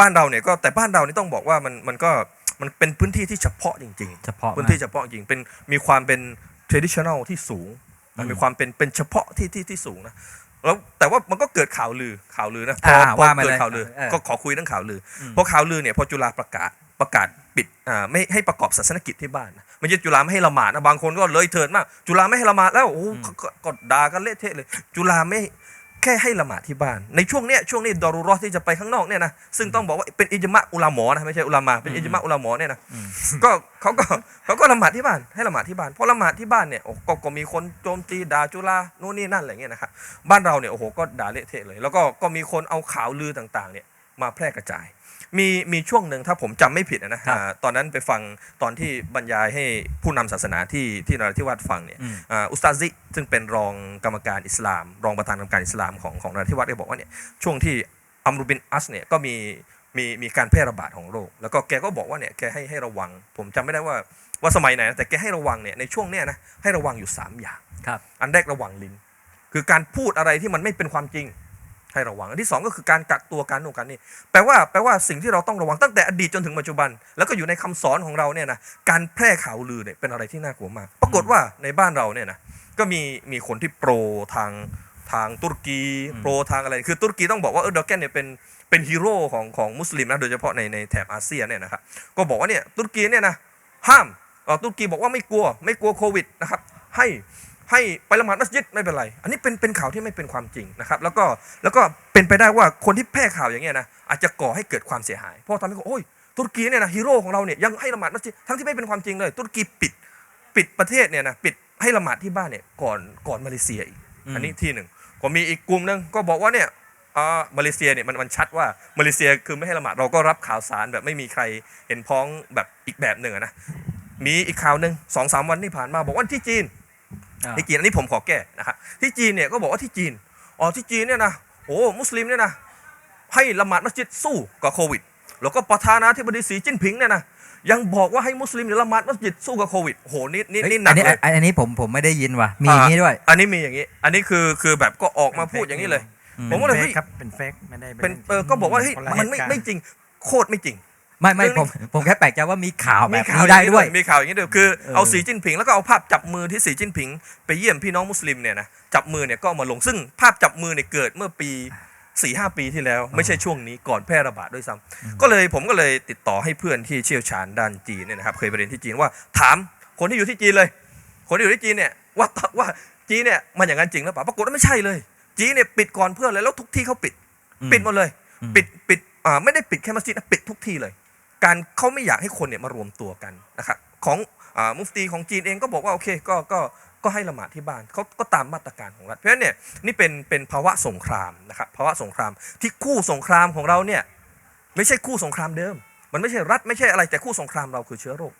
บ้านเราเนี่ยก็แต่บ้านเรานี่ต้องบอกว่ามันมันก็มันเป็นพื้นที่ที่เฉพาะจริงๆเฉพาะพื้นที่เฉพาะจริงเป็นมีความเป็น traditional ที่สูงนะมีความเป็นเป็นเฉพาะที่ที่ที่สูงนะแล้วแต่ว่ามันก็เกิดข่าวลือข่าวลือนะพออ่าพอว่ามาเกิเลดยข่าวลือเออก็ขอคุยเรื่องข่าวลืออมเพราะข่าวลือเนี่ยพอจุฬาประกาศประกาศปิดอ่าไม่ให้ประกอบศาสนกิจที่บ้านนะไม่ใช่จุฬาไม่ให้ละหมาดนะบางคนก็เลยเถิดมาก จุฬาไม่ให้ละหมาดแล้วโอ้โหก็ก็ก็ด่ากันเละเทะเลย จุฬาไม่ แค่ให้ละหมาดที่บ้าน ในช่วงเนี้ยช่วงนี้ดอรุเราะห์ที่จะไปข้างนอกเนี่ยนะซึ่งต้องบอกว่าเป็นอิจมะอุลาหมอนะไม่ใช่อุลามาเป็นอิจมะอุลาหมอเนี่ยนะก็เขาก็เขาก็ละหมาดที่บ้านให้ละหมาดที่บ้านเพราะละหมาดที่บ้านเนี่ยโอ้ก็ก็มีคนโจมตีด่าจุฬาโน่นนี่นั่นอะไรเงี้ยนะครับบ้านเราเนี่ยโอ้โหก็ด่าเละเทะเลย แล้วก็ก็มีคนเอาข่าวลือต่างๆเนี่ย มาแพร่กระจาย มีมีช่วงหนึ่งถ้าผมจำไม่ผิดนะนะครับอ่าตอนนั้นไปฟังตอนที่บรรยายให้ผู้นำศาสนาที่ที่นราธิวาสฟังเนี่ยอืม อ่าอุสตาซิซึ่งเป็นรองกรรมการอิสลาม รองประธานกรรมการอิสลามของของนราธิวาสได้บอกว่าเนี่ยช่วงที่อัมรุบินอัสเนี่ยก็มีมีมีการแพร่ระบาดของโรค แล้วก็แกก็บอกว่าเนี่ยแกให้ให้ระวัง ผมจำไม่ได้ว่าว่าสมัยไหนนะแต่แกให้ระวังเนี่ยในช่วงเนี้ยนะให้ระวังอยู่3อย่าง ครับ อันแรกระวังลิ้น คือการพูดอะไรที่มันไม่เป็นความจริง ให้ระวัง อันที่สองก็คือการกักตัวการโน่นการนี่แปลว่าแปลว่าสิ่งที่เราต้องระวังตั้งแต่อดีตจนถึงปัจจุบัน แล้วก็อยู่ในคำสอนของเราเนี่ยนะการแพร่ข่าวลือเนี่ยเป็นอะไรที่น่ากลัวมาก ปรากฏว่าในบ้านเราเนี่ยนะก็มีมีคนที่โปรทางทางตุรกีอืมโปรทางอะไร คือตุรกีต้องบอกว่าเออดอกแกนเนี่ยเป็นเป็นฮีโร่ของของมุสลิมนะโดยเฉพาะในในแถบอาเซียนเนี่ยนะครับก็บอกว่าเนี่ยตุรกีเนี่ยนะห้ามเอ่อตุรกีบอกว่าไม่กลัวไม่กลัวโควิดนะครับให้ ให้ไปละหมาดมัสยิดไม่เป็นไร อันนี้เป็นเป็นข่าวที่ไม่เป็นความจริงนะครับแล้วก็แล้วก็เป็นไปได้ว่าคนที่แพร่ข่าวอย่างเงี้ยนะอาจจะก่อให้เกิดความเสียหาย เพราะทำให้คนโอ้ยตุรกีเนี่ยนะฮีโร่ของเราเนี่ยยังให้ละหมาดมัสยิดทั้งที่ไม่เป็นความจริงเลย ตุรกีปิดปิดประเทศเนี่ยนะปิดให้ละหมาดที่บ้านเนี่ยก่อนก่อนมาเลเซียอีกอืมอันนี้ที่หนึ่งก็มีอีกกลุ่มหนึงก็บอกว่าเนี่ยอ่ามาเลเซียเนี่ยมันมันชัดว่ามาเลเซียคือไม่ให้ละหมาดเราก็รับข่าวสารแบบไม่มีใครเห็นพ้องแบบอีกแบบหนึ่งอะนะมีอีกข่าวหนึ่งสองสามวันที่ผ่านมาบอกว่าที่จีนอ่า ที่จีนอันนี้ผมขอแก้นะครับที่จีนเนี่ยก็บอกว่าที่จีนอ๋อที่จีนเนี่ยนะโอ้มุสลิมเนี่ยนะให้ละหมาดมัสยิดสู้กับโควิด แล้วก็ประธานาธิบดีสีจิ้นผิงเนี่ยนะยังบอกว่าให้มุสลิมเนี่ยละหมาดมัสยิดสู้กับโควิดโอ้โหนี่นี่เฮ้ยนี่หนัอักนนี้เลยอันนี้ผมผมไม่ได้ยินว่ะมีอย่างนี้ด้วย อันนี้มีอย่างนี้ อันนี้คือคือแบบก็ออกมาพูดอย่างนี้เลยอืมผมก็เลยเฟเฮ้กยครับเป็นเฟกไม่ได้เป็นเออก็บอกว่าเฮ้ยคละมันไม่เหตุการณ์ไม่จริงโคตรไม่จริง ไม่ไม่เรื่องผมผมแค่แปลกใจว่ามีข่าวแบบข่าวนี้ได้ด้วย มีข่าวอย่างนี้ด้วยคือเออเอาสีจิ้นผิง แล้วก็เอาภาพจับมือที่สีจิ้นผิง ไปเยี่ยมพี่น้องมุสลิมเนี่ยนะจับมือเนี่ยก็เอามาลงซึ่งภาพจับมือเนี่ยเกิดเมื่อปี4ี่หปีที่แล้ว ไม่ใช่ช่วงนี้ก่อนแพร่ระบาดด้วยซ้ำก็เลยผมก็เลยติดต่อให้เพื่อนที่เชี่ยวชาญด้านจีนเนี่ยนะครับเคยไปเรียนที่จีนว่าถามคนที่อยู่ที่จีนเลย คนที่อยู่ที่จีนเนี่ยว่าว่าจีนเนี่ยมันอย่างนั้นจริงหรือเปล่าปรากฏว่าไม่ใช่เลย จีนเนี่ยปิดก่อนเพื่อนเลยแล้วทุกที่เขาปิดอืมปิดหมดเลยอืมปิดปิดอ่าไม่ได้ปิดแค่มัสยิดนะปิดทุกที่เลย การเขาไม่อยากให้คนเนี่ยมารวมตัวกันนะครับของอมุฟตีของจีนเองก็บอกว่าโอเคก็ก็ก็ให้ละหมาดที่บ้านเขาก็ตามมาตรการของรัฐเพราะฉะนั้นเนี่ยนี่เป็นเป็นภาวะสงครามนะครับภาวะสงครามที่คู่สงครามของเราเนี่ยไม่ใช่คู่สงครามเดิม มันไม่ใช่รัฐไม่ใช่อะไรแต่คู่สงครามเราคือเชื้อโรค